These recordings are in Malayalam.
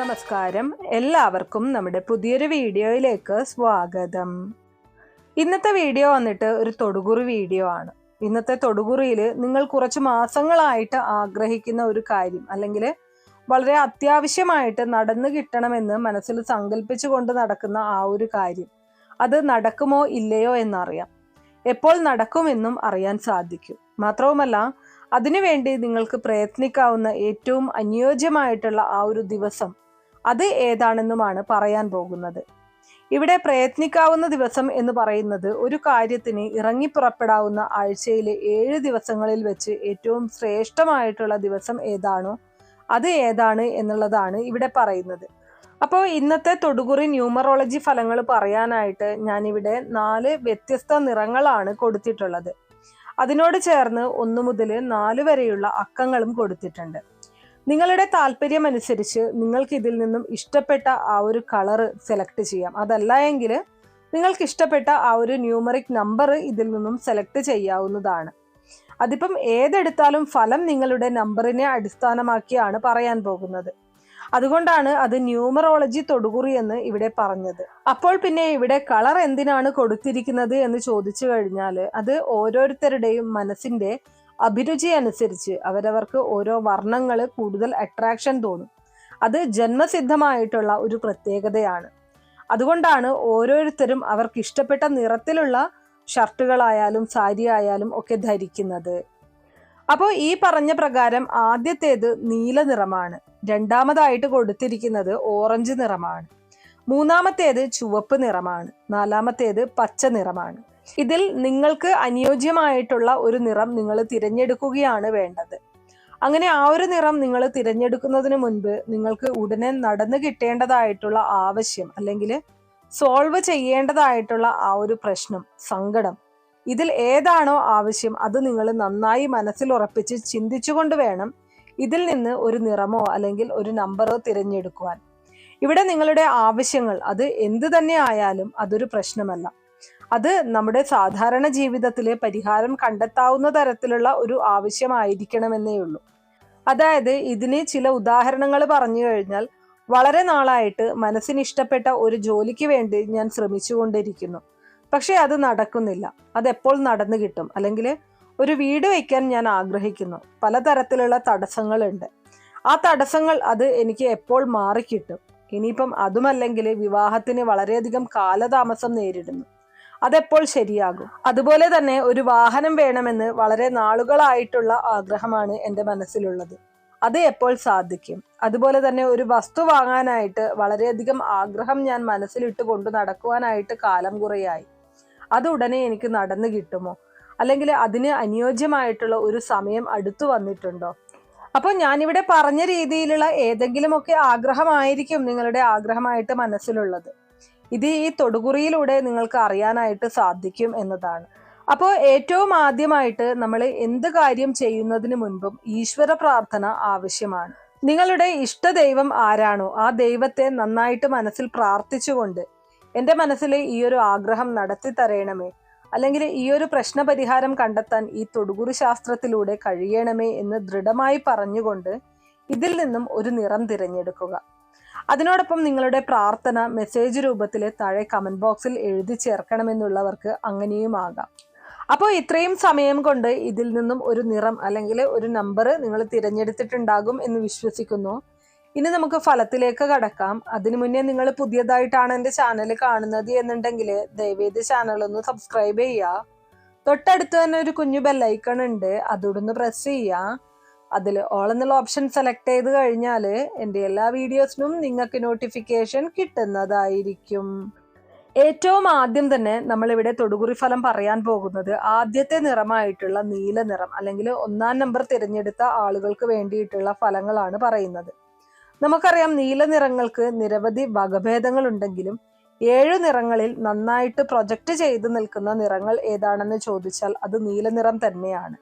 നമസ്കാരം. എല്ലാവർക്കും നമ്മുടെ പുതിയൊരു വീഡിയോയിലേക്ക് സ്വാഗതം. ഇന്നത്തെ വീഡിയോ വന്നിട്ട് ഒരു തൊടുകുറി വീഡിയോ ആണ്. ഇന്നത്തെ തൊടുകുറിയിൽ നിങ്ങൾ കുറച്ച് മാസങ്ങളായിട്ട് ആഗ്രഹിക്കുന്ന ഒരു കാര്യം അല്ലെങ്കിൽ വളരെ അത്യാവശ്യമായിട്ട് നടന്നു കിട്ടണമെന്ന് മനസ്സിൽ സങ്കല്പിച്ചു കൊണ്ട് നടക്കുന്ന ആ ഒരു കാര്യം അത് നടക്കുമോ ഇല്ലയോ എന്നറിയാം. എപ്പോൾ നടക്കുമെന്നും അറിയാൻ സാധിക്കും. മാത്രവുമല്ല അതിനുവേണ്ടി നിങ്ങൾക്ക് പ്രയത്നിക്കാവുന്ന ഏറ്റവും അനുയോജ്യമായിട്ടുള്ള ആ ഒരു ദിവസം അത് ഏതാണെന്നുമാണ് പറയാൻ പോകുന്നത്. ഇവിടെ പ്രയത്നിക്കാവുന്ന ദിവസം എന്ന് പറയുന്നത് ഒരു കാര്യത്തിന് ഇറങ്ങിപ്പുറപ്പെടാവുന്ന ആഴ്ചയിലെ ഏഴ് ദിവസങ്ങളിൽ വെച്ച് ഏറ്റവും ശ്രേഷ്ഠമായിട്ടുള്ള ദിവസം ഏതാണോ അത് ഏതാണ് എന്നുള്ളതാണ് ഇവിടെ പറയുന്നത്. അപ്പോൾ ഇന്നത്തെ തൊടുകുറി ന്യൂമറോളജി ഫലങ്ങൾ പറയാനായിട്ട് ഞാനിവിടെ നാല് വ്യത്യസ്ത നിറങ്ങളാണ് കൊടുത്തിട്ടുള്ളത്. അതിനോട് ചേർന്ന് ഒന്നു മുതൽ നാല് വരെയുള്ള അക്കങ്ങളും കൊടുത്തിട്ടുണ്ട്. നിങ്ങളുടെ താല്പര്യം അനുസരിച്ച് നിങ്ങൾക്ക് ഇതിൽ നിന്നും ഇഷ്ടപ്പെട്ട ആ ഒരു കളറ് സെലക്ട് ചെയ്യാം. അതല്ല എങ്കിൽ നിങ്ങൾക്ക് ഇഷ്ടപ്പെട്ട ആ ഒരു ന്യൂമറിക് നമ്പർ ഇതിൽ നിന്നും സെലക്ട് ചെയ്യാവുന്നതാണ്. അതിപ്പം ഏതെടുത്താലും ഫലം നിങ്ങളുടെ നമ്പറിനെ അടിസ്ഥാനമാക്കിയാണ് പറയാൻ പോകുന്നത്. അതുകൊണ്ടാണ് അത് ന്യൂമറോളജി തൊടുകുറി എന്ന് ഇവിടെ പറഞ്ഞത്. അപ്പോൾ പിന്നെ ഇവിടെ കളർ എന്തിനാണ് കൊടുത്തിരിക്കുന്നത് എന്ന് ചോദിച്ചു കഴിഞ്ഞാൽ അത് ഓരോരുത്തരുടെയും മനസ്സിന്റെ അഭിരുചി അനുസരിച്ച് അവരവർക്ക് ഓരോ വർണങ്ങൾ കൂടുതൽ അട്രാക്ഷൻ തോന്നും. അത് ജന്മസിദ്ധമായിട്ടുള്ള ഒരു പ്രത്യേകതയാണ്. അതുകൊണ്ടാണ് ഓരോരുത്തരും അവർക്ക് ഇഷ്ടപ്പെട്ട നിറത്തിലുള്ള ഷർട്ടുകളായാലും സാരി ആയാലും ഒക്കെ ധരിക്കുന്നത്. അപ്പോൾ ഈ പറഞ്ഞ പ്രകാരം ആദ്യത്തേത് നീല നിറമാണ്. രണ്ടാമതായിട്ട് കൊടുത്തിരിക്കുന്നത് ഓറഞ്ച് നിറമാണ്. മൂന്നാമത്തേത് ചുവപ്പ് നിറമാണ്. നാലാമത്തേത് പച്ച നിറമാണ്. ഇതിൽ നിങ്ങൾക്ക് അനുയോജ്യമായിട്ടുള്ള ഒരു നിറം നിങ്ങൾ തിരഞ്ഞെടുക്കുകയാണ് വേണ്ടത്. അങ്ങനെ ആ ഒരു നിറം നിങ്ങൾ തിരഞ്ഞെടുക്കുന്നതിന് മുൻപ് നിങ്ങൾക്ക് ഉടനെ നടന്നു കിട്ടേണ്ടതായിട്ടുള്ള ആവശ്യം അല്ലെങ്കിൽ സോൾവ് ചെയ്യേണ്ടതായിട്ടുള്ള ആ ഒരു പ്രശ്നം സങ്കടം ഇതിൽ ഏതാണോ ആവശ്യം അത് നിങ്ങൾ നന്നായി മനസ്സിൽ ഉറപ്പിച്ച് ചിന്തിച്ചുകൊണ്ട് വേണം ഇതിൽ നിന്ന് ഒരു നിറമോ അല്ലെങ്കിൽ ഒരു നമ്പറോ തിരഞ്ഞെടുക്കുവാൻ. ഇവിടെ നിങ്ങളുടെ ആവശ്യങ്ങൾ അത് എന്ത് തന്നെ ആയാലും അതൊരു പ്രശ്നമല്ല. അത് നമ്മുടെ സാധാരണ ജീവിതത്തിലെ പരിഹാരം കണ്ടെത്താവുന്ന തരത്തിലുള്ള ഒരു ആവശ്യമായിരിക്കണമെന്നേ ഉള്ളൂ. അതായത് ഇതിന് ചില ഉദാഹരണങ്ങൾ പറഞ്ഞു കഴിഞ്ഞാൽ വളരെ നാളായിട്ട് മനസ്സിന് ഇഷ്ടപ്പെട്ട ഒരു ജോലിക്ക് വേണ്ടി ഞാൻ ശ്രമിച്ചുകൊണ്ടിരിക്കുന്നു. പക്ഷേ അത് നടക്കുന്നില്ല. അതെപ്പോൾ നടന്നു കിട്ടും? അല്ലെങ്കിൽ ഒരു വീട് വയ്ക്കാൻ ഞാൻ ആഗ്രഹിക്കുന്നു. പലതരത്തിലുള്ള തടസ്സങ്ങളുണ്ട്. ആ തടസ്സങ്ങൾ അത് എനിക്ക് എപ്പോൾ മാറിക്കിട്ടും? ഇനിയിപ്പം അതുമല്ലെങ്കിൽ വിവാഹത്തിന് വളരെയധികം കാലതാമസം നേരിടുന്നു. അതെപ്പോൾ ശരിയാകും? അതുപോലെ തന്നെ ഒരു വാഹനം വേണമെന്ന് വളരെ നാളുകളായിട്ടുള്ള ആഗ്രഹമാണ് എന്റെ മനസ്സിലുള്ളത്. അത് എപ്പോൾ സാധിക്കും? അതുപോലെ തന്നെ ഒരു വസ്തു വാങ്ങാനായിട്ട് വളരെയധികം ആഗ്രഹം ഞാൻ മനസ്സിലിട്ട് കൊണ്ട് നടക്കുവാനായിട്ട് കാലം കുറയായി. അത് ഉടനെ എനിക്ക് നടന്നു കിട്ടുമോ? അല്ലെങ്കിൽ അതിന് അനുയോജ്യമായിട്ടുള്ള ഒരു സമയം അടുത്തു വന്നിട്ടുണ്ടോ? അപ്പോൾ ഞാനിവിടെ പറഞ്ഞ രീതിയിലുള്ള ഏതെങ്കിലുമൊക്കെ ആഗ്രഹമായിരിക്കും നിങ്ങളുടെ ആഗ്രഹമായിട്ട് മനസ്സിലുള്ളത്. ഇത് ഈ തൊടുകുറിയിലൂടെ നിങ്ങൾക്ക് അറിയാനായിട്ട് സാധിക്കും എന്നതാണ്. അപ്പോൾ ഏറ്റവും ആദ്യമായിട്ട് നമ്മൾ എന്ത് കാര്യം ചെയ്യുന്നതിന് മുൻപും ഈശ്വര പ്രാർത്ഥന ആവശ്യമാണ്. നിങ്ങളുടെ ഇഷ്ടദൈവം ആരാണോ ആ ദൈവത്തെ നന്നായിട്ട് മനസ്സിൽ പ്രാർത്ഥിച്ചുകൊണ്ട് എന്റെ മനസ്സിലെ ഈ ഒരു ആഗ്രഹം നടത്തി തരയണമേ അല്ലെങ്കിൽ ഈ ഒരു പ്രശ്ന പരിഹാരം കണ്ടെത്താൻ ഈ തൊടുകുറി ശാസ്ത്രത്തിലൂടെ കഴിയണമേ എന്ന് ദൃഢമായി പറഞ്ഞുകൊണ്ട് ഇതിൽ നിന്നും ഒരു നിറം തിരഞ്ഞെടുക്കുക. അതിനോടൊപ്പം നിങ്ങളുടെ പ്രാർത്ഥന മെസ്സേജ് രൂപത്തിൽ താഴെ കമന്റ് ബോക്സിൽ എഴുതി ചേർക്കണമെന്നുള്ളവർക്ക് അങ്ങനെയും ആകാം. അപ്പോൾ ഇത്രയും സമയം കൊണ്ട് ഇതിൽ നിന്നും ഒരു നിറം അല്ലെങ്കിൽ ഒരു നമ്പർ നിങ്ങൾ തിരഞ്ഞെടുത്തിട്ടുണ്ടാകും എന്ന് വിശ്വസിക്കുന്നു. ഇനി നമുക്ക് ഫലത്തിലേക്ക് കടക്കാം. അതിനു മുന്നേ നിങ്ങൾ പുതിയതായിട്ടാണ് എന്റെ ചാനൽ കാണുന്നത് എന്നുണ്ടെങ്കിൽ ദയവേത് ചാനൽ ഒന്ന് സബ്സ്ക്രൈബ് ചെയ്യുക. തൊട്ടടുത്ത് തന്നെ ഒരു കുഞ്ഞു ബെല്ലൈക്കൺ ഉണ്ട്. അതോടൊന്ന് പ്രസ് ചെയ്യുക. അതിൽ ഓൾ എന്നുള്ള ഓപ്ഷൻ സെലക്ട് ചെയ്ത് കഴിഞ്ഞാൽ എന്റെ എല്ലാ വീഡിയോസിനും നിങ്ങൾക്ക് നോട്ടിഫിക്കേഷൻ കിട്ടുന്നതായിരിക്കും. ഏറ്റവും ആദ്യം തന്നെ നമ്മളിവിടെ തൊടുകുറി ഫലം പറയാൻ പോകുന്നത് ആദ്യത്തെ നിറമായിട്ടുള്ള നീല നിറം അല്ലെങ്കിൽ ഒന്നാം നമ്പർ തിരഞ്ഞെടുത്ത ആളുകൾക്ക് വേണ്ടിയിട്ടുള്ള ഫലങ്ങളാണ് പറയുന്നത്. നമുക്കറിയാം നീല നിറങ്ങൾക്ക് നിരവധി വകഭേദങ്ങൾ ഉണ്ടെങ്കിലും ഏഴു നിറങ്ങളിൽ നന്നായിട്ട് പ്രൊജക്റ്റ് ചെയ്ത് നിൽക്കുന്ന നിറങ്ങൾ ഏതാണെന്ന് ചോദിച്ചാൽ അത് നീല നിറം തന്നെയാണ്.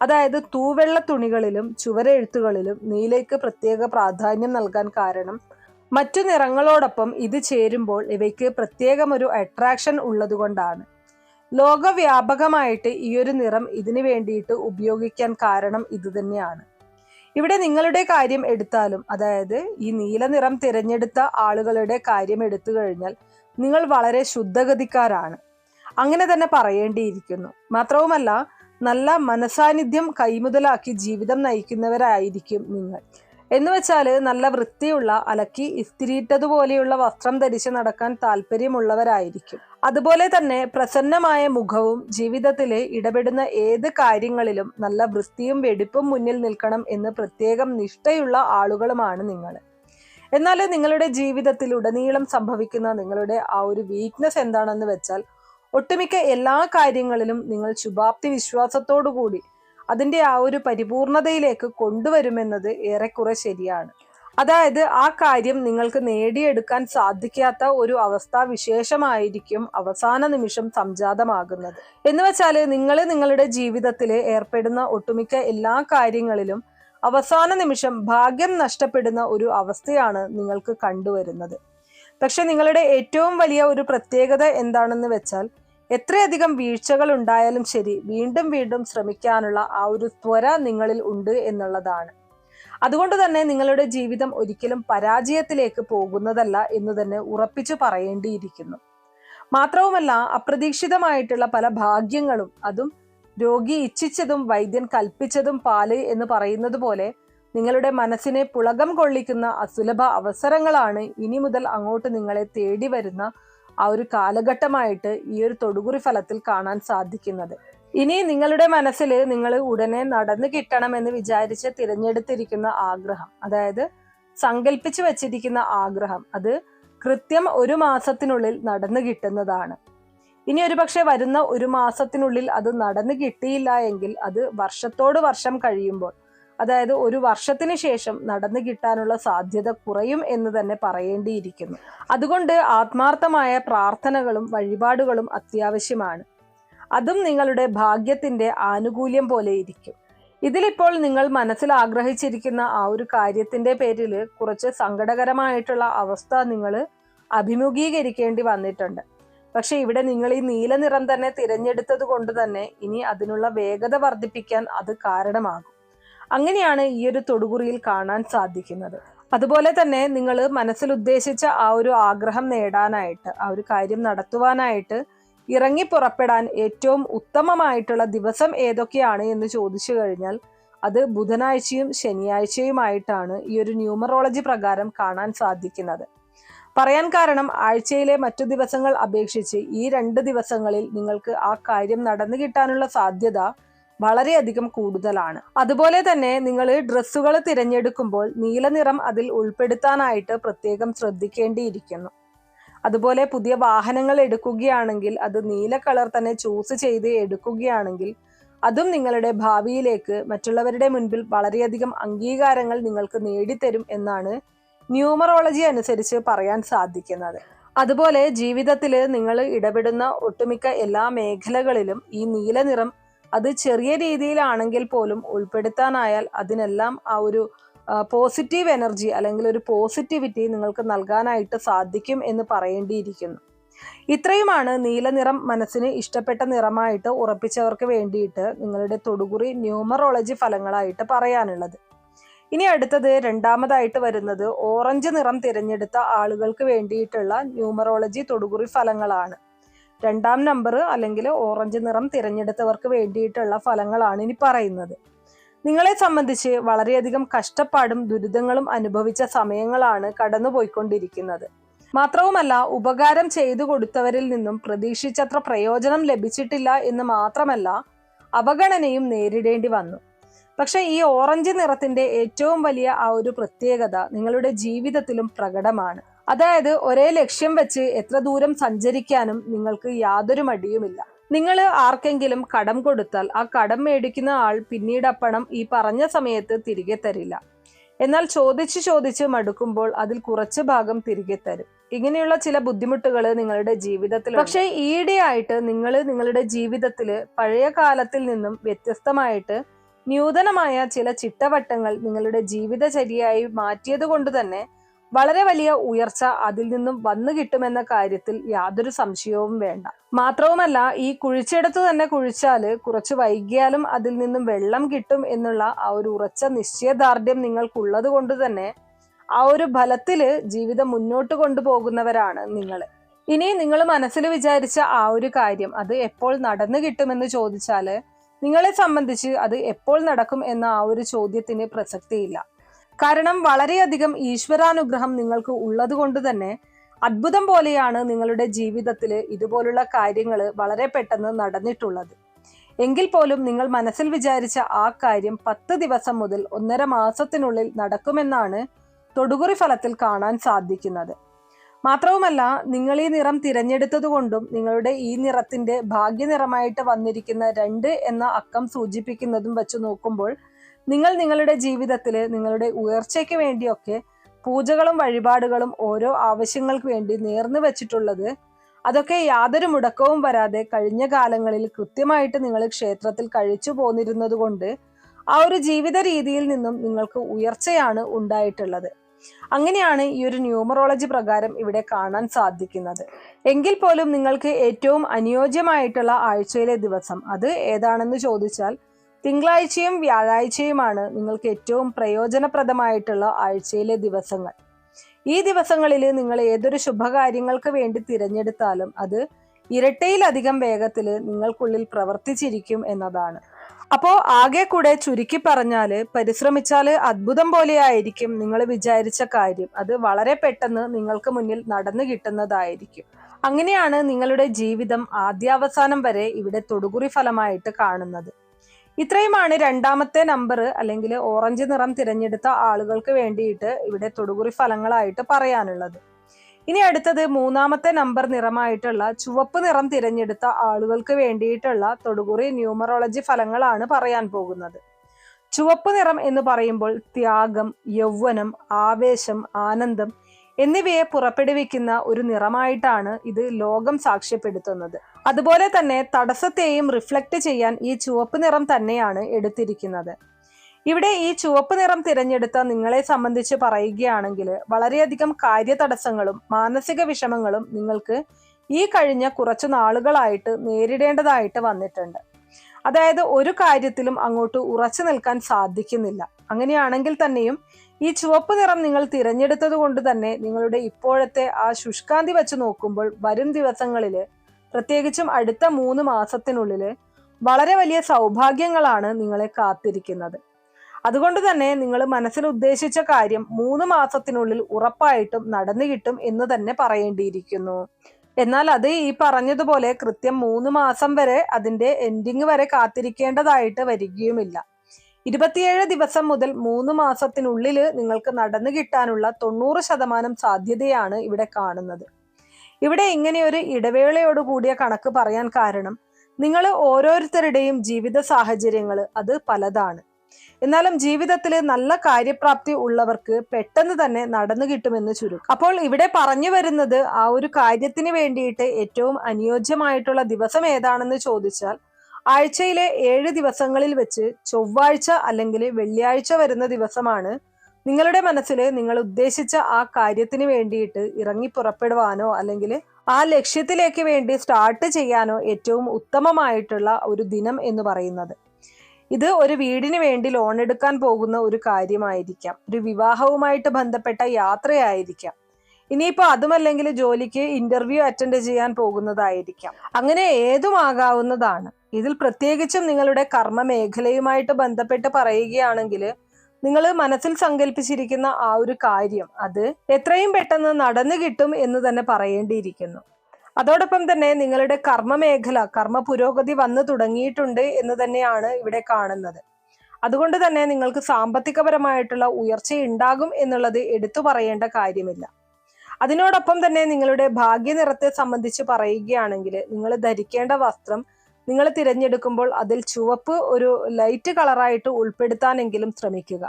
അതായത് തൂവെള്ള തുണികളിലും ചുവരെഴുത്തുകളിലും നീലയ്ക്ക് പ്രത്യേക പ്രാധാന്യം നൽകാൻ കാരണം മറ്റു നിറങ്ങളോടൊപ്പം ഇത് ചേരുമ്പോൾ ഇവയ്ക്ക് പ്രത്യേകമൊരു അട്രാക്ഷൻ ഉള്ളതുകൊണ്ടാണ്. ലോകവ്യാപകമായിട്ട് ഈ ഒരു നിറം ഇതിനു വേണ്ടിയിട്ട് ഉപയോഗിക്കാൻ കാരണം ഇതുതന്നെയാണ് ഇവിടെ നിങ്ങളുടെ കാര്യം എടുത്താലും അതായത് ഈ നീല നിറം തിരഞ്ഞെടുത്ത ആളുകളുടെ കാര്യം എടുത്തു കഴിഞ്ഞാൽ നിങ്ങൾ വളരെ ശുദ്ധഗതിക്കാരാണ്. അങ്ങനെ തന്നെ പറയേണ്ടിയിരിക്കുന്നു. മാത്രവുമല്ല നല്ല മനസാന്നിധ്യം കൈമുതലാക്കി ജീവിതം നയിക്കുന്നവരായിരിക്കും നിങ്ങൾ. എന്ന് വെച്ചാൽ നല്ല വൃത്തിയുള്ള അലക്കി ഇസ്തിരിയിട്ടതുപോലെയുള്ള വസ്ത്രം ധരിച്ച് നടക്കാൻ താല്പര്യമുള്ളവരായിരിക്കും. അതുപോലെ തന്നെ പ്രസന്നമായ മുഖവും ജീവിതത്തിലെ ഇടപെടുന്ന ഏത് കാര്യങ്ങളിലും നല്ല വൃത്തിയും വെടിപ്പും മുന്നിൽ നിൽക്കണം എന്ന് പ്രത്യേകം നിഷ്ഠയുള്ള ആളുകളുമാണ് നിങ്ങൾ. എന്നാൽ നിങ്ങളുടെ ജീവിതത്തിൽ ഉടനീളം സംഭവിക്കുന്ന നിങ്ങളുടെ ആ ഒരു വീക്ക്നെസ് എന്താണെന്ന് വെച്ചാൽ ഒട്ടുമിക്ക എല്ലാ കാര്യങ്ങളിലും നിങ്ങൾ ശുഭാപ്തി വിശ്വാസത്തോടു കൂടി അതിന്റെ ആ ഒരു പരിപൂർണതയിലേക്ക് കൊണ്ടുവരുമെന്നത് ഏറെക്കുറെ ശരിയാണ്. അതായത് ആ കാര്യം നിങ്ങൾക്ക് നേടിയെടുക്കാൻ സാധിക്കാത്ത ഒരു അവസ്ഥ വിശേഷമായിരിക്കും അവസാന നിമിഷം സംജാതമാകുന്നത്. എന്ന് വെച്ചാൽ നിങ്ങൾ നിങ്ങളുടെ ജീവിതത്തിൽ ഏർപ്പെടുന്ന ഒട്ടുമിക്ക എല്ലാ കാര്യങ്ങളിലും അവസാന നിമിഷം ഭാഗ്യം നഷ്ടപ്പെടുന്ന ഒരു അവസ്ഥയാണ് നിങ്ങൾക്ക് കണ്ടുവരുന്നത്. പക്ഷെ നിങ്ങളുടെ ഏറ്റവും വലിയ ഒരു പ്രത്യേകത എന്താണെന്ന് വെച്ചാൽ എത്രയധികം വീഴ്ചകൾ ഉണ്ടായാലും ശരി വീണ്ടും വീണ്ടും ശ്രമിക്കാനുള്ള ആ ഒരു ത്വര നിങ്ങളിൽ ഉണ്ട് എന്നുള്ളതാണ്. അതുകൊണ്ട് തന്നെ നിങ്ങളുടെ ജീവിതം ഒരിക്കലും പരാജയത്തിലേക്ക് പോകുന്നതല്ല എന്ന് തന്നെ ഉറപ്പിച്ചു പറയേണ്ടിയിരിക്കുന്നു. മാത്രവുമല്ല അപ്രതീക്ഷിതമായിട്ടുള്ള പല ഭാഗ്യങ്ങളും അതും രോഗി ഇച്ഛിച്ചതും വൈദ്യൻ കൽപ്പിച്ചതും പാൽ എന്ന് പറയുന്നത് പോലെ നിങ്ങളുടെ മനസ്സിനെ പുളകം കൊള്ളിക്കുന്ന അസുലഭ അവസരങ്ങളാണ് ഇനി മുതൽ അങ്ങോട്ട് നിങ്ങളെ തേടി വരുന്ന ആ ഒരു കാലഘട്ടമായിട്ട് ഈ ഒരു തൊടുകുറി ഫലത്തിൽ കാണാൻ സാധിക്കുന്നത്. ഇനി നിങ്ങളുടെ മനസ്സിൽ നിങ്ങൾ ഉടനെ നടന്നു കിട്ടണമെന്ന് വിചാരിച്ച് തിരഞ്ഞെടുത്തിരിക്കുന്ന ആഗ്രഹം അതായത് സങ്കല്പിച്ചു വച്ചിരിക്കുന്ന ആഗ്രഹം അത് കൃത്യം ഒരു മാസത്തിനുള്ളിൽ നടന്നു കിട്ടുന്നതാണ്. ഇനി ഒരുപക്ഷെ വരുന്ന ഒരു മാസത്തിനുള്ളിൽ അത് നടന്നു കിട്ടിയില്ല എങ്കിൽ അത് വർഷത്തോട് വർഷം കഴിയുമ്പോൾ അതായത് ഒരു വർഷത്തിന് ശേഷം നടന്നു കിട്ടാനുള്ള സാധ്യത കുറയും എന്ന് തന്നെ പറയേണ്ടിയിരിക്കുന്നു. അതുകൊണ്ട് ആത്മാർത്ഥമായ പ്രാർത്ഥനകളും വഴിപാടുകളും അത്യാവശ്യമാണ്. അതും നിങ്ങളുടെ ഭാഗ്യത്തിന്റെ ആനുകൂല്യം പോലെ ഇരിക്കും. ഇതിലിപ്പോൾ നിങ്ങൾ മനസ്സിൽ ആഗ്രഹിച്ചിരിക്കുന്ന ആ ഒരു കാര്യത്തിന്റെ പേരിൽ കുറച്ച് സങ്കടകരമായിട്ടുള്ള അവസ്ഥ നിങ്ങൾ അഭിമുഖീകരിക്കേണ്ടി വന്നിട്ടുണ്ട്. പക്ഷെ ഇവിടെ നിങ്ങൾ ഈ നീല നിറം തന്നെ തിരഞ്ഞെടുത്തത് കൊണ്ട് തന്നെ ഇനി അതിനുള്ള വേഗത വർദ്ധിപ്പിക്കാൻ അത് കാരണമാകും. അങ്ങനെയാണ് ഈ ഒരു തൊടുകുറിയിൽ കാണാൻ സാധിക്കുന്നത്. അതുപോലെ തന്നെ നിങ്ങൾ മനസ്സിൽ ഉദ്ദേശിച്ച ആ ഒരു ആഗ്രഹം നേടാനായിട്ട് ആ ഒരു കാര്യം നടത്തുവാനായിട്ട് ഇറങ്ങി പുറപ്പെടാൻ ഏറ്റവും ഉത്തമമായിട്ടുള്ള ദിവസം ഏതൊക്കെയാണ് എന്ന് ചോദിച്ചു കഴിഞ്ഞാൽ അത് ബുധനാഴ്ചയും ശനിയാഴ്ചയുമായിട്ടാണ് ഈ ഒരു ന്യൂമറോളജി പ്രകാരം കാണാൻ സാധിക്കുന്നത്. പറയാൻ കാരണം ആഴ്ചയിലെ മറ്റു ദിവസങ്ങൾ അപേക്ഷിച്ച് ഈ രണ്ട് ദിവസങ്ങളിൽ നിങ്ങൾക്ക് ആ കാര്യം നടന്നു കിട്ടാനുള്ള സാധ്യത വളരെയധികം കൂടുതലാണ്. അതുപോലെ തന്നെ നിങ്ങൾ ഡ്രസ്സുകൾ തിരഞ്ഞെടുക്കുമ്പോൾ നീലനിറം അതിൽ ഉൾപ്പെടുത്താനായിട്ട് പ്രത്യേകം ശ്രദ്ധിക്കേണ്ടിയിരിക്കുന്നു. അതുപോലെ പുതിയ വാഹനങ്ങൾ എടുക്കുകയാണെങ്കിൽ അത് നീല കളർ തന്നെ ചൂസ് ചെയ്ത് എടുക്കുകയാണെങ്കിൽ അതും നിങ്ങളുടെ ഭാവിയിലേക്ക് മറ്റുള്ളവരുടെ മുൻപിൽ വളരെയധികം അംഗീകാരങ്ങൾ നിങ്ങൾക്ക് നേടിത്തരും എന്നാണ് ന്യൂമറോളജി അനുസരിച്ച് പറയാൻ സാധിക്കുന്നത്. അതുപോലെ ജീവിതത്തിൽ നിങ്ങൾ ഇടപെടുന്ന ഒട്ടുമിക്ക എല്ലാ മേഖലകളിലും ഈ നീല നിറം അത് ചെറിയ രീതിയിലാണെങ്കിൽ പോലും ഉൾപ്പെടുത്താനായാൽ അതിനെല്ലാം ആ ഒരു പോസിറ്റീവ് എനർജി അല്ലെങ്കിൽ ഒരു പോസിറ്റിവിറ്റി നിങ്ങൾക്ക് നൽകാനായിട്ട് സാധിക്കും എന്ന് പറയേണ്ടിയിരിക്കുന്നു. ഇത്രയുമാണ് നീല നിറം മനസ്സിന് ഇഷ്ടപ്പെട്ട നിറമായിട്ട് ഉറപ്പിച്ചവർക്ക് വേണ്ടിയിട്ട് നിങ്ങളുടെ തൊടുകുറി ന്യൂമറോളജി ഫലങ്ങളായിട്ട് പറയാനുള്ളത്. ഇനി അടുത്തത് രണ്ടാമതായിട്ട് വരുന്നത് ഓറഞ്ച് നിറം തിരഞ്ഞെടുത്ത ആളുകൾക്ക് വേണ്ടിയിട്ടുള്ള ന്യൂമറോളജി തൊടുകുറി ഫലങ്ങളാണ്. രണ്ടാം നമ്പർ അല്ലെങ്കിൽ ഓറഞ്ച് നിറം തിരഞ്ഞെടുത്തവർക്ക് വേണ്ടിയിട്ടുള്ള ഫലങ്ങളാണ് ഇനി പറയുന്നത്. നിങ്ങളെ സംബന്ധിച്ച് വളരെയധികം കഷ്ടപ്പാടും ദുരിതങ്ങളും അനുഭവിച്ച സമയങ്ങളാണ് കടന്നുപോയിക്കൊണ്ടിരിക്കുന്നത്. മാത്രവുമല്ല ഉപകാരം ചെയ്തു കൊടുത്തവരിൽ നിന്നും പ്രതീക്ഷിച്ചത്ര പ്രയോജനം ലഭിച്ചിട്ടില്ല എന്ന് മാത്രമല്ല അവഗണനയും നേരിടേണ്ടി വന്നു. പക്ഷെ ഈ ഓറഞ്ച് നിറത്തിന്റെ ഏറ്റവും വലിയ ആ ഒരു പ്രത്യേകത നിങ്ങളുടെ ജീവിതത്തിലും പ്രകടമാണ്. അതായത് ഒരേ ലക്ഷ്യം വെച്ച് എത്ര ദൂരം സഞ്ചരിക്കാനും നിങ്ങൾക്ക് യാതൊരു മടിയുമില്ല. നിങ്ങൾ ആർക്കെങ്കിലും കടം കൊടുത്താൽ ആ കടം മേടിക്കുന്ന ആൾ പിന്നീട് ആ ഈ പറഞ്ഞ സമയത്ത് തിരികെ തരില്ല. എന്നാൽ ചോദിച്ച് ചോദിച്ച് മടുക്കുമ്പോൾ അതിൽ കുറച്ച് ഭാഗം തിരികെ തരും. ഇങ്ങനെയുള്ള ചില ബുദ്ധിമുട്ടുകൾ നിങ്ങളുടെ ജീവിതത്തിൽ പക്ഷേ ഈയിടെയായിട്ട് നിങ്ങൾ നിങ്ങളുടെ ജീവിതത്തിൽ പഴയ കാലത്തിൽ നിന്നും വ്യത്യസ്തമായിട്ട് നൂതനമായ ചില ചിട്ടവട്ടങ്ങൾ നിങ്ങളുടെ ജീവിതചര്യയായി മാറ്റിയത് കൊണ്ട് തന്നെ വളരെ വലിയ ഉയർച്ച അതിൽ നിന്നും വന്നു കിട്ടുമെന്ന കാര്യത്തിൽ യാതൊരു സംശയവും വേണ്ട. മാത്രവുമല്ല ഈ കുഴിച്ചെടുത്ത് തന്നെ കുഴിച്ചാൽ കുറച്ച് വൈകിയാലും അതിൽ നിന്നും വെള്ളം കിട്ടും എന്നുള്ള ആ ഒരു ഉറച്ച നിശ്ചയദാർഢ്യം നിങ്ങൾക്കുള്ളത് കൊണ്ട് തന്നെ ആ ഒരു ഫലത്തിൽ ജീവിതം മുന്നോട്ട് കൊണ്ടുപോകുന്നവരാണ് നിങ്ങൾ ഇനി നിങ്ങൾ മനസ്സിൽ വിചാരിച്ച ആ ഒരു കാര്യം അത് എപ്പോൾ നടന്നു കിട്ടുമെന്ന് ചോദിച്ചാൽ നിങ്ങളെ സംബന്ധിച്ച് അത് എപ്പോൾ നടക്കും എന്ന ആ ഒരു ചോദ്യത്തിന് പ്രസക്തിയില്ല. കാരണം വളരെയധികം ഈശ്വരാനുഗ്രഹം നിങ്ങൾക്ക് ഉള്ളത് കൊണ്ട് തന്നെ അത്ഭുതം പോലെയാണ് നിങ്ങളുടെ ജീവിതത്തിൽ ഇതുപോലുള്ള കാര്യങ്ങൾ വളരെ പെട്ടെന്ന് നടന്നിട്ടുള്ളത്. എങ്കിൽ പോലും നിങ്ങൾ മനസ്സിൽ വിചാരിച്ച ആ കാര്യം പത്ത് ദിവസം മുതൽ ഒന്നര മാസത്തിനുള്ളിൽ നടക്കുമെന്നാണ് തൊടുകുറി ഫലത്തിൽ കാണാൻ സാധിക്കുന്നത്. മാത്രവുമല്ല നിങ്ങൾ ഈ നിറം തിരഞ്ഞെടുത്തതുകൊണ്ടും നിങ്ങളുടെ ഈ നിറത്തിന്റെ ഭാഗ്യനിറമായിട്ട് വന്നിരിക്കുന്ന രണ്ട് എന്ന അക്കം സൂചിപ്പിക്കുന്നതും വെച്ച് നോക്കുമ്പോൾ നിങ്ങൾ നിങ്ങളുടെ ജീവിതത്തിൽ നിങ്ങളുടെ ഉയർച്ചയ്ക്ക് വേണ്ടിയൊക്കെ പൂജകളും വഴിപാടുകളും ഓരോ ആവശ്യങ്ങൾക്ക് വേണ്ടി നേർന്നു വെച്ചിട്ടുള്ളത് അതൊക്കെ യാതൊരു മുടക്കവും വരാതെ കഴിഞ്ഞ കാലങ്ങളിൽ കൃത്യമായിട്ട് നിങ്ങൾ ക്ഷേത്രത്തിൽ കഴിച്ചു പോന്നിരുന്നത് കൊണ്ട് ആ ഒരു ജീവിത രീതിയിൽ നിന്നും നിങ്ങൾക്ക് ഉയർച്ചയാണ് ഉണ്ടായിട്ടുള്ളത്. അങ്ങനെയാണ് ഈ ഒരു ന്യൂമറോളജി പ്രകാരം ഇവിടെ കാണാൻ സാധിക്കുന്നത്. എങ്കിൽ പോലും നിങ്ങൾക്ക് ഏറ്റവും അനുയോജ്യമായിട്ടുള്ള ആഴ്ചയിലെ ദിവസം അത് ഏതാണെന്ന് ചോദിച്ചാൽ തിങ്കളാഴ്ചയും വ്യാഴാഴ്ചയുമാണ് നിങ്ങൾക്ക് ഏറ്റവും പ്രയോജനപ്രദമായിട്ടുള്ള ആഴ്ചയിലെ ദിവസങ്ങൾ. ഈ ദിവസങ്ങളിൽ നിങ്ങൾ ഏതൊരു ശുഭകാര്യങ്ങൾക്ക് വേണ്ടി തിരഞ്ഞെടുത്താലും അത് ഇരട്ടയിലധികം വേഗത്തിൽ നിങ്ങൾക്കുള്ളിൽ പ്രവർത്തിച്ചിരിക്കും എന്നതാണ്. അപ്പോ ആകെ കൂടെ ചുരുക്കി പറഞ്ഞാൽ പരിശ്രമിച്ചാൽ അത്ഭുതം പോലെയായിരിക്കും നിങ്ങൾ വിചാരിച്ച കാര്യം. അത് വളരെ പെട്ടെന്ന് നിങ്ങൾക്ക് മുന്നിൽ നടന്നു കിട്ടുന്നതായിരിക്കും. അങ്ങനെയാണ് നിങ്ങളുടെ ജീവിതം ആദ്യാവസാനം വരെ ഇവിടെ തൊടുകുറി ഫലമായിട്ട് കാണുന്നത്. ഇത്രയുമാണ് രണ്ടാമത്തെ നമ്പർ. അല്ലെങ്കിൽ ഓറഞ്ച് നിറം തിരഞ്ഞെടുത്ത ആളുകൾക്ക് വേണ്ടിയിട്ട് ഇവിടെ തൊടുകുറി ഫലങ്ങളായിട്ട് പറയാനുള്ളത്. ഇനി അടുത്തത് മൂന്നാമത്തെ നമ്പർ നിറമായിട്ടുള്ള ചുവപ്പ് നിറം തിരഞ്ഞെടുത്ത ആളുകൾക്ക് വേണ്ടിയിട്ടുള്ള തൊടുകുറി ന്യൂമറോളജി ഫലങ്ങളാണ് പറയാൻ പോകുന്നത്. ചുവപ്പ് നിറം എന്ന് പറയുമ്പോൾ ത്യാഗം യൗവനം ആവേശം ആനന്ദം എന്നിവയെ പുറപ്പെടുവിക്കുന്ന ഒരു നിറമായിട്ടാണ് ഇത് ലോകം സാക്ഷ്യപ്പെടുത്തുന്നത്. അതുപോലെ തന്നെ തടസ്സത്തെയും റിഫ്ലക്റ്റ് ചെയ്യാൻ ഈ ചുവപ്പ് നിറം തന്നെയാണ് എടുത്തിരിക്കുന്നത്. ഇവിടെ ഈ ചുവപ്പ് നിറം തിരഞ്ഞെടുത്ത നിങ്ങളെ സംബന്ധിച്ച് പറയുകയാണെങ്കിൽ വളരെയധികം കാര്യതടസ്സങ്ങളും മാനസിക വിഷമങ്ങളും നിങ്ങൾക്ക് ഈ കഴിഞ്ഞ കുറച്ചു നാളുകളായിട്ട് നേരിടേണ്ടതായിട്ട് വന്നിട്ടുണ്ട്. അതായത് ഒരു കാര്യത്തിലും അങ്ങോട്ട് ഉറച്ചു നിൽക്കാൻ സാധിക്കുന്നില്ല. അങ്ങനെയാണെങ്കിൽ തന്നെയും ഈ ചുവപ്പ് നിറം നിങ്ങൾ തിരഞ്ഞെടുത്തത് കൊണ്ട് തന്നെ നിങ്ങളുടെ ഇപ്പോഴത്തെ ആ ശുഷ്കാന്തി വെച്ച് നോക്കുമ്പോൾ വരും ദിവസങ്ങളിൽ പ്രത്യേകിച്ചും അടുത്ത മൂന്ന് മാസത്തിനുള്ളിൽ വളരെ വലിയ സൗഭാഗ്യങ്ങളാണ് നിങ്ങളെ കാത്തിരിക്കുന്നത്. അതുകൊണ്ട് തന്നെ നിങ്ങൾ മനസ്സിൽ ഉദ്ദേശിച്ച കാര്യം മൂന്ന് മാസത്തിനുള്ളിൽ ഉറപ്പായിട്ടും നടന്നു കിട്ടും എന്ന് തന്നെ പറയേണ്ടിയിരിക്കുന്നു. എന്നാൽ അത് ഈ പറഞ്ഞതുപോലെ കൃത്യം മൂന്ന് മാസം വരെ അതിന്റെ എൻഡിങ് വരെ കാത്തിരിക്കേണ്ടതായിട്ട് വരികയുമില്ല. ഇരുപത്തിയേഴ് ദിവസം മുതൽ മൂന്ന് മാസത്തിനുള്ളിൽ നിങ്ങൾക്ക് നടന്നു കിട്ടാനുള്ള തൊണ്ണൂറ് ശതമാനം സാധ്യതയാണ് ഇവിടെ കാണുന്നത്. ഇവിടെ ഇങ്ങനെ ഒരു ഇടവേളയോട് കൂടിയ കണക്ക് പറയാൻ കാരണം നിങ്ങൾ ഓരോരുത്തരുടെയും ജീവിത സാഹചര്യങ്ങൾ അത് പലതാണ്. എന്നാലും ജീവിതത്തിൽ നല്ല കാര്യപ്രാപ്തി ഉള്ളവർക്ക് പെട്ടെന്ന് തന്നെ നടന്നു കിട്ടുമെന്ന് ചുരുക്കം. അപ്പോൾ ഇവിടെ പറഞ്ഞു വരുന്നത് ആ ഒരു കാര്യത്തിന് വേണ്ടിയിട്ട് ഏറ്റവും അനുയോജ്യമായിട്ടുള്ള ദിവസം ഏതാണെന്ന് ചോദിച്ചാൽ ആഴ്ചയിലെ ഏഴ് ദിവസങ്ങളിൽ വെച്ച് ചൊവ്വാഴ്ച അല്ലെങ്കിൽ വെള്ളിയാഴ്ച വരുന്ന ദിവസമാണ് നിങ്ങളുടെ മനസ്സിൽ നിങ്ങൾ ഉദ്ദേശിച്ച ആ കാര്യത്തിന് വേണ്ടിയിട്ട് ഇറങ്ങി പുറപ്പെടുവാനോ അല്ലെങ്കിൽ ആ ലക്ഷ്യത്തിലേക്ക് വേണ്ടി സ്റ്റാർട്ട് ചെയ്യാനോ ഏറ്റവും ഉത്തമമായിട്ടുള്ള ഒരു ദിനം എന്ന് പറയുന്നത്. ഇത് ഒരു വീടിന് വേണ്ടി ലോൺ എടുക്കാൻ പോകുന്ന ഒരു കാര്യമായിരിക്കാം. ഒരു വിവാഹവുമായിട്ട് ബന്ധപ്പെട്ട യാത്രയായിരിക്കാം. ഇനിയിപ്പോൾ അതുമല്ലെങ്കിൽ ജോലിക്ക് ഇന്റർവ്യൂ അറ്റൻഡ് ചെയ്യാൻ പോകുന്നതായിരിക്കാം. അങ്ങനെ ഏതുമാകാവുന്നതാണ് ഇതിൽ പ്രത്യേകിച്ചും നിങ്ങളുടെ കർമ്മ മേഖലയുമായിട്ട് ബന്ധപ്പെട്ട് പറയുകയാണെങ്കിൽ നിങ്ങൾ മനസ്സിൽ സങ്കല്പിച്ചിരിക്കുന്ന ആ ഒരു കാര്യം അത് എത്രയും പെട്ടെന്ന് നടന്നു കിട്ടും എന്ന് തന്നെ പറയേണ്ടിയിരിക്കുന്നു. അതോടൊപ്പം തന്നെ നിങ്ങളുടെ കർമ്മ മേഖല കർമ്മ പുരോഗതി വന്നു തുടങ്ങിയിട്ടുണ്ട് എന്ന് തന്നെയാണ് ഇവിടെ കാണുന്നത്. അതുകൊണ്ട് തന്നെ നിങ്ങൾക്ക് സാമ്പത്തികപരമായിട്ടുള്ള ഉയർച്ച ഉണ്ടാകും എന്നുള്ളത് എടുത്തു പറയേണ്ട കാര്യമില്ല. അതിനോടൊപ്പം തന്നെ നിങ്ങളുടെ ഭാഗ്യനിറത്തെ സംബന്ധിച്ച് പറയുകയാണെങ്കിൽ നിങ്ങൾ ധരിക്കേണ്ട വസ്ത്രം നിങ്ങൾ തിരഞ്ഞെടുക്കുമ്പോൾ അതിൽ ചുവപ്പ് ഒരു ലൈറ്റ് കളറായിട്ട് ഉൾപ്പെടുത്താനെങ്കിലും ശ്രമിക്കുക.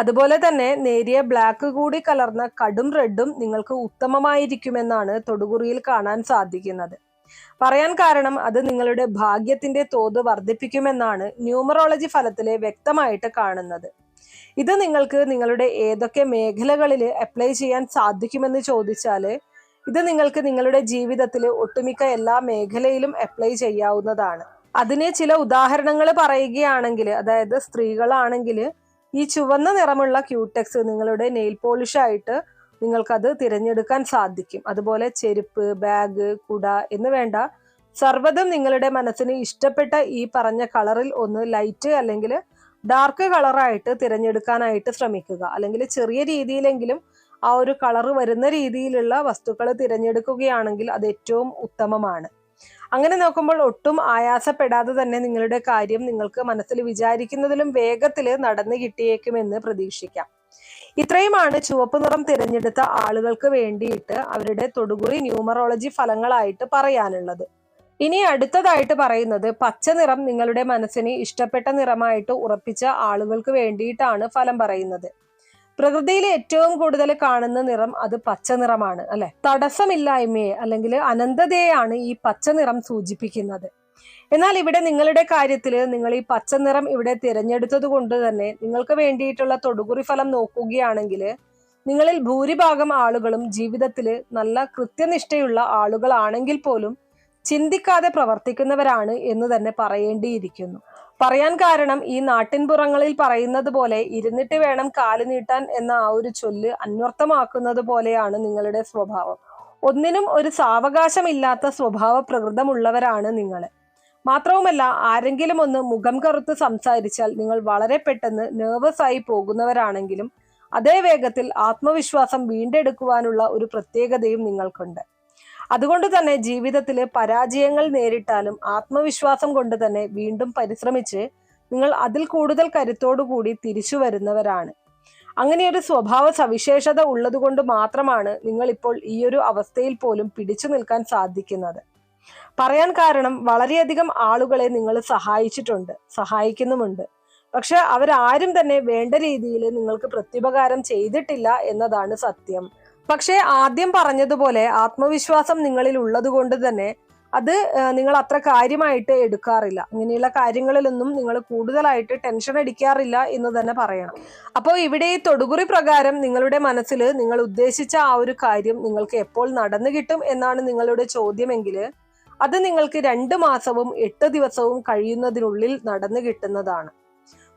അതുപോലെ തന്നെ നേരിയ ബ്ലാക്ക് കൂടി കലർന്ന കടും റെഡും നിങ്ങൾക്ക് ഉത്തമമായിരിക്കുമെന്നാണ് തൊടുകുറിയിൽ കാണാൻ സാധിക്കുന്നത്. പറയാൻ കാരണം അത് നിങ്ങളുടെ ഭാഗ്യത്തിന്റെ തോത് വർദ്ധിപ്പിക്കുമെന്നാണ് ന്യൂമറോളജി ഫലത്തിലെ വ്യക്തമായിട്ട് കാണുന്നത്. ഇത് നിങ്ങൾക്ക് നിങ്ങളുടെ ഏതൊക്കെ മേഖലകളിൽ അപ്ലൈ ചെയ്യാൻ സാധിക്കുമെന്ന് ചോദിച്ചാൽ ഇത് നിങ്ങൾക്ക് നിങ്ങളുടെ ജീവിതത്തിൽ ഒട്ടുമിക്ക എല്ലാ മേഖലയിലും അപ്ലൈ ചെയ്യാവുന്നതാണ്. അതിനെ ചില ഉദാഹരണങ്ങൾ പറയുകയാണെങ്കിൽ അതായത് സ്ത്രീകളാണെങ്കിൽ ഈ ചുവന്ന നിറമുള്ള ക്യൂടെക്സ് നിങ്ങളുടെ നെയിൽ പോളിഷ് ആയിട്ട് നിങ്ങൾക്കത് തിരഞ്ഞെടുക്കാൻ സാധിക്കും. അതുപോലെ ചെരുപ്പ് ബാഗ് കുട എന്ന് വേണ്ട സർവതും നിങ്ങളുടെ മനസ്സിന് ഇഷ്ടപ്പെട്ട ഈ പറഞ്ഞ കളറിൽ ഒന്ന് ലൈറ്റ് അല്ലെങ്കിൽ ഡാർക്ക് കളറായിട്ട് തിരഞ്ഞെടുക്കാനായിട്ട് ശ്രമിക്കുക. അല്ലെങ്കിൽ ചെറിയ രീതിയിലെങ്കിലും ആ ഒരു കളർ വരുന്ന രീതിയിലുള്ള വസ്തുക്കൾ തിരഞ്ഞെടുക്കുകയാണെങ്കിൽ അത് ഏറ്റവും ഉത്തമമാണ്. അങ്ങനെ നോക്കുമ്പോൾ ഒട്ടും ആയാസപ്പെടാതെ തന്നെ നിങ്ങളുടെ കാര്യം നിങ്ങൾക്ക് മനസ്സിൽ വിചാരിക്കുന്നതിലും വേഗത്തിൽ നടന്നു കിട്ടിയേക്കുമെന്ന് പ്രതീക്ഷിക്കാം. ഇത്രയുമാണ് ചുവപ്പ് നിറം തിരഞ്ഞെടുത്ത ആളുകൾക്ക് വേണ്ടിയിട്ട് അവരുടെ തൊടുകുറി ന്യൂമറോളജി ഫലങ്ങളായിട്ട് പറയാനുള്ളത്. ഇനി അടുത്തതായിട്ട് പറയുന്നത് പച്ച നിറം നിങ്ങളുടെ മനസ്സിന് ഇഷ്ടപ്പെട്ട നിറമായിട്ട് ഉറപ്പിച്ച ആളുകൾക്ക് വേണ്ടിയിട്ടാണ് ഫലം പറയുന്നത്. പ്രകൃതിയിൽ ഏറ്റവും കൂടുതൽ കാണുന്ന നിറം അത് പച്ച നിറമാണ് അല്ലെ? തടസ്സമില്ലായ്മയെ അല്ലെങ്കിൽ അനന്തതയെയാണ് ഈ പച്ച നിറം സൂചിപ്പിക്കുന്നത്. എന്നാൽ ഇവിടെ നിങ്ങളുടെ കാര്യത്തിൽ നിങ്ങൾ ഈ പച്ച നിറം ഇവിടെ തിരഞ്ഞെടുത്തത് കൊണ്ട് തന്നെ നിങ്ങൾക്ക് വേണ്ടിയിട്ടുള്ള തൊടുകുറി ഫലം നോക്കുകയാണെങ്കിൽ നിങ്ങളിൽ ഭൂരിഭാഗം ആളുകളും ജീവിതത്തിൽ നല്ല കൃത്യനിഷ്ഠയുള്ള ആളുകളാണെങ്കിൽ പോലും ചിന്തിക്കാതെ പ്രവർത്തിക്കുന്നവരാണ് എന്ന് തന്നെ പറയേണ്ടിയിരിക്കുന്നു. പറയാൻ കാരണം ഈ നാട്ടിൻപുറങ്ങളിൽ പറയുന്നത് പോലെ ഇരുന്നിട്ട് വേണം കാൽ നീട്ടാൻ എന്ന ആ ഒരു ചൊല്ല് അന്വർത്ഥമാക്കുന്നത് പോലെയാണ് നിങ്ങളുടെ സ്വഭാവം. ഒന്നിനും ഒരു സാവകാശമില്ലാത്ത സ്വഭാവ പ്രകൃതമുള്ളവരാണ് നിങ്ങൾ മാത്രവുമല്ല ആരെങ്കിലും ഒന്ന് മുഖം കറുത്ത് സംസാരിച്ചാൽ നിങ്ങൾ വളരെ പെട്ടെന്ന് നെർവസ് ആയി പോകുന്നവരാണെങ്കിലും അതേ വേഗത്തിൽ ആത്മവിശ്വാസം വീണ്ടെടുക്കുവാനുള്ള ഒരു പ്രത്യേകതയും നിങ്ങൾക്കുണ്ട്. അതുകൊണ്ട് തന്നെ ജീവിതത്തിൽ പരാജയങ്ങൾ നേരിട്ടാലും ആത്മവിശ്വാസം കൊണ്ട് തന്നെ വീണ്ടും പരിശ്രമിച്ച് നിങ്ങൾ അതിൽ കൂടുതൽ കരുത്തോടുകൂടി തിരിച്ചു വരുന്നവരാണ്. അങ്ങനെയൊരു സ്വഭാവ സവിശേഷത ഉള്ളതുകൊണ്ട് മാത്രമാണ് നിങ്ങൾ ഇപ്പോൾ ഈ ഒരു അവസ്ഥയിൽ പോലും പിടിച്ചു നിൽക്കാൻ സാധിക്കുന്നത്. പറയാൻ കാരണം വളരെയധികം ആളുകളെ നിങ്ങൾ സഹായിച്ചിട്ടുണ്ട് സഹായിക്കുന്നുമുണ്ട്. പക്ഷെ അവരാരും തന്നെ വേണ്ട രീതിയിൽ നിങ്ങൾക്ക് പ്രത്യുപകാരം ചെയ്തിട്ടില്ല എന്നതാണ് സത്യം. പക്ഷേ ആദ്യം പറഞ്ഞതുപോലെ ആത്മവിശ്വാസം നിങ്ങളിൽ ഉള്ളത് കൊണ്ട് തന്നെ അത് നിങ്ങൾ അത്ര കാര്യമായിട്ട് എടുക്കാറില്ല. ഇങ്ങനെയുള്ള കാര്യങ്ങളിലൊന്നും നിങ്ങൾ കൂടുതലായിട്ട് ടെൻഷൻ അടിക്കാറില്ല എന്ന് തന്നെ പറയണം. അപ്പോൾ ഇവിടെ ഈ തൊടുകുറി പ്രകാരം നിങ്ങളുടെ മനസ്സിൽ നിങ്ങൾ ഉദ്ദേശിച്ച ആ ഒരു കാര്യം നിങ്ങൾക്ക് എപ്പോൾ നടന്നു കിട്ടും എന്നാണ് നിങ്ങളുടെ ചോദ്യമെങ്കിൽ അത് നിങ്ങൾക്ക് രണ്ട് മാസവും എട്ട് ദിവസവും കഴിയുന്നതിനുള്ളിൽ നടന്നു കിട്ടുന്നതാണ്.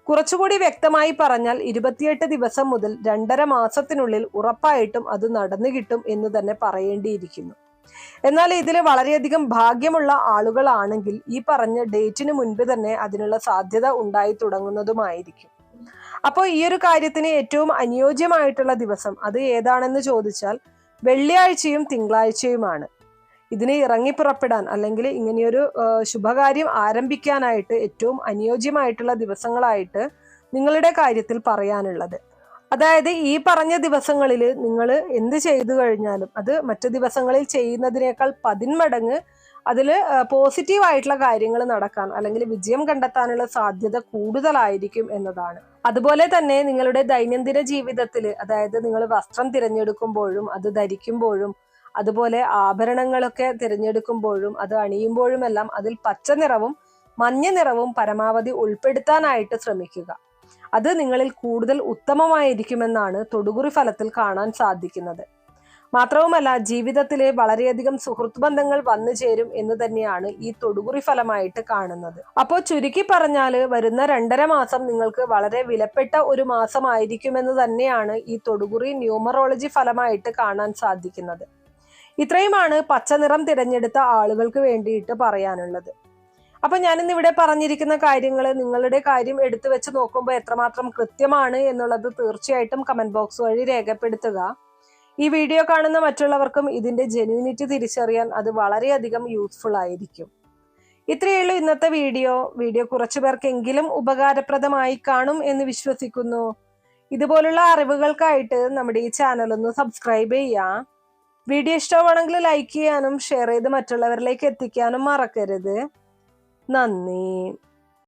കുറച്ചുകൂടി വ്യക്തമായി പറഞ്ഞാൽ ഇരുപത്തിയെട്ട് ദിവസം മുതൽ രണ്ടര മാസത്തിനുള്ളിൽ ഉറപ്പായിട്ടും അത് നടന്നു കിട്ടും എന്ന് തന്നെ പറയേണ്ടിയിരിക്കുന്നു. എന്നാൽ ഇതിൽ വളരെയധികം ഭാഗ്യമുള്ള ആളുകളാണെങ്കിൽ ഈ പറഞ്ഞ ഡേറ്റിന് മുൻപ് തന്നെ അതിനുള്ള സാധ്യത ഉണ്ടായി തുടങ്ങുന്നതുമായിരിക്കും. അപ്പോൾ ഈ ഒരു കാര്യത്തിന് ഏറ്റവും അനുയോജ്യമായിട്ടുള്ള ദിവസം അത് ഏതാണെന്ന് ചോദിച്ചാൽ വെള്ളിയാഴ്ചയും തിങ്കളാഴ്ചയുമാണ്. ഇതിന് ഇറങ്ങിപ്പുറപ്പെടാൻ അല്ലെങ്കിൽ ഇങ്ങനെയൊരു ശുഭകാര്യം ആരംഭിക്കാനായിട്ട് ഏറ്റവും അനുയോജ്യമായിട്ടുള്ള ദിവസങ്ങളായിട്ട് നിങ്ങളുടെ കാര്യത്തിൽ പറയാനുള്ളത്. അതായത് ഈ പറഞ്ഞ ദിവസങ്ങളിൽ നിങ്ങൾ എന്ത് ചെയ്തു കഴിഞ്ഞാലും അത് മറ്റു ദിവസങ്ങളിൽ ചെയ്യുന്നതിനേക്കാൾ പതിന്മടങ്ങ് അതിൽ പോസിറ്റീവ് ആയിട്ടുള്ള കാര്യങ്ങൾ നടക്കാൻ അല്ലെങ്കിൽ വിജയം കണ്ടെത്താനുള്ള സാധ്യത കൂടുതലായിരിക്കും എന്നതാണ്. അതുപോലെ തന്നെ നിങ്ങളുടെ ദൈനംദിന ജീവിതത്തിൽ അതായത് നിങ്ങൾ വസ്ത്രം തിരഞ്ഞെടുക്കുമ്പോഴും അത് ധരിക്കുമ്പോഴും അതുപോലെ ആഭരണങ്ങളൊക്കെ തിരഞ്ഞെടുക്കുമ്പോഴും അത് അണിയുമ്പോഴുമെല്ലാം അതിൽ പച്ച നിറവും മഞ്ഞ നിറവും പരമാവധി ഉൾപ്പെടുത്താനായിട്ട് ശ്രമിക്കുക. അത് നിങ്ങളിൽ കൂടുതൽ ഉത്തമമായിരിക്കുമെന്നാണ് തൊടുകുറി ഫലത്തിൽ കാണാൻ സാധിക്കുന്നത്. മാത്രവുമല്ല ജീവിതത്തിലെ വളരെയധികം സുഹൃത്ത് ബന്ധങ്ങൾ വന്നു ചേരും എന്ന് തന്നെയാണ് ഈ തൊടുകുറി ഫലമായിട്ട് കാണുന്നത്. അപ്പോൾ ചുരുക്കി പറഞ്ഞാൽ വരുന്ന രണ്ടര മാസം നിങ്ങൾക്ക് വളരെ വിലപ്പെട്ട ഒരു മാസമായിരിക്കുമെന്ന് തന്നെയാണ് ഈ തൊടുകുറി ന്യൂമറോളജി ഫലമായിട്ട് കാണാൻ സാധിക്കുന്നത്. ഇത്രയുമാണ് പച്ച നിറം തിരഞ്ഞെടുത്ത ആളുകൾക്ക് വേണ്ടിയിട്ട് പറയാനുള്ളത്. അപ്പൊ ഞാനിന്ന് ഇവിടെ പറഞ്ഞിരിക്കുന്ന കാര്യങ്ങൾ നിങ്ങളുടെ കാര്യം എടുത്തു വെച്ച് നോക്കുമ്പോൾ എത്രമാത്രം കൃത്യമാണ് എന്നുള്ളത് തീർച്ചയായിട്ടും കമന്റ് ബോക്സ് വഴി രേഖപ്പെടുത്തുക. ഈ വീഡിയോ കാണുന്ന മറ്റുള്ളവർക്കും ഇതിന്റെ ജെന്യൂനിറ്റി തിരിച്ചറിയാൻ അത് വളരെയധികം യൂസ്ഫുൾ ആയിരിക്കും. ഇത്രയുള്ളൂ ഇന്നത്തെ വീഡിയോ. വീഡിയോ കുറച്ചു പേർക്കെങ്കിലും ഉപകാരപ്രദമായി കാണും എന്ന് വിശ്വസിക്കുന്നു. ഇതുപോലുള്ള അറിവുകൾക്കായിട്ട് നമ്മുടെ ഈ ചാനൽ ഒന്ന് സബ്സ്ക്രൈബ് ചെയ്യാം വീഡിയോ ഇഷ്ടമാണെങ്കിൽ ലൈക്ക് ചെയ്യാനും ഷെയർ ചെയ്ത് മറ്റുള്ളവരിലേക്ക് എത്തിക്കാനും മറക്കരുത്. നന്ദി.